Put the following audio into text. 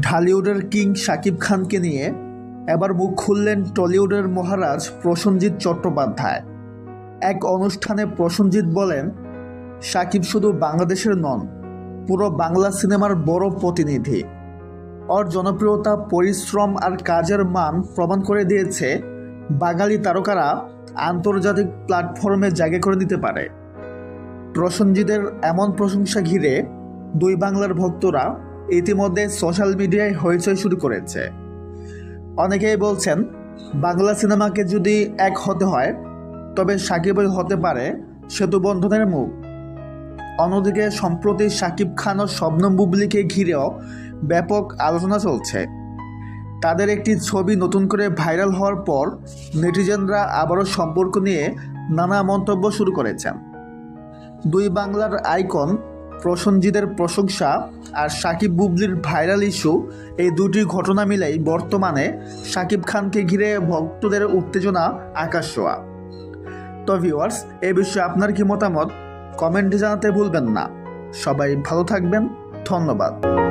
ঢালিউডের king Shakib খানকে নিয়ে এবার মুখ খুললেন টলিউডের মহারাজ প্রসেনজিৎ চট্টোপাধ্যায়। এক অনুষ্ঠানে প্রসেনজিৎ বলেন, শাকিব শুধু বাংলাদেশের নন, পুরো বাংলা সিনেমার বড় প্রতিনিধি। ওর জনপ্রিয়তা, পরিশ্রম আর কাজের মান প্রমাণ করে দিয়েছে বাঙালি তারকারা আন্তর্জাতিক প্ল্যাটফর্মে জায়গা করে নিতে পারে। প্রসেনজিতের এমন প্রশংসা ঘিরে দুই বাংলার ভক্তরা ইতিমধ্যে সোশ্যাল মিডিয়ায় হইচই শুরু করেছে। অনেকেই বলছেন, বাংলা সিনেমাকে যদি এক হতে হয়, তবে সাকিবই হতে পারে সেতু বন্ধনের মুখ। অন্যদিকে, সম্প্রতি সাকিব খান ও শবনম বুবলিকে ঘিরেও ব্যাপক আলোচনা চলছে। তাদের একটি ছবি নতুন করে ভাইরাল হওয়ার পর, নেটিজেনরা আবারও সম্পর্ক নিয়ে নানা মন্তব্য শুরু করেছেন। দুই বাংলার আইকন প্রসেনজিতের প্রশংসা আর সাকিব বুবলির ভাইরাল ইস্যু, এই দুটি ঘটনা মিলেই বর্তমানে সাকিব খানকে ঘিরে ভক্তদের উত্তেজনা, আকাশ ছোঁয়া। তো ভিউয়ার্স এ বিষয়ে আপনার কি মতামত? কমেন্টে জানাতে ভুলবেন না। সবাই ভালো থাকবেন। ধন্যবাদ।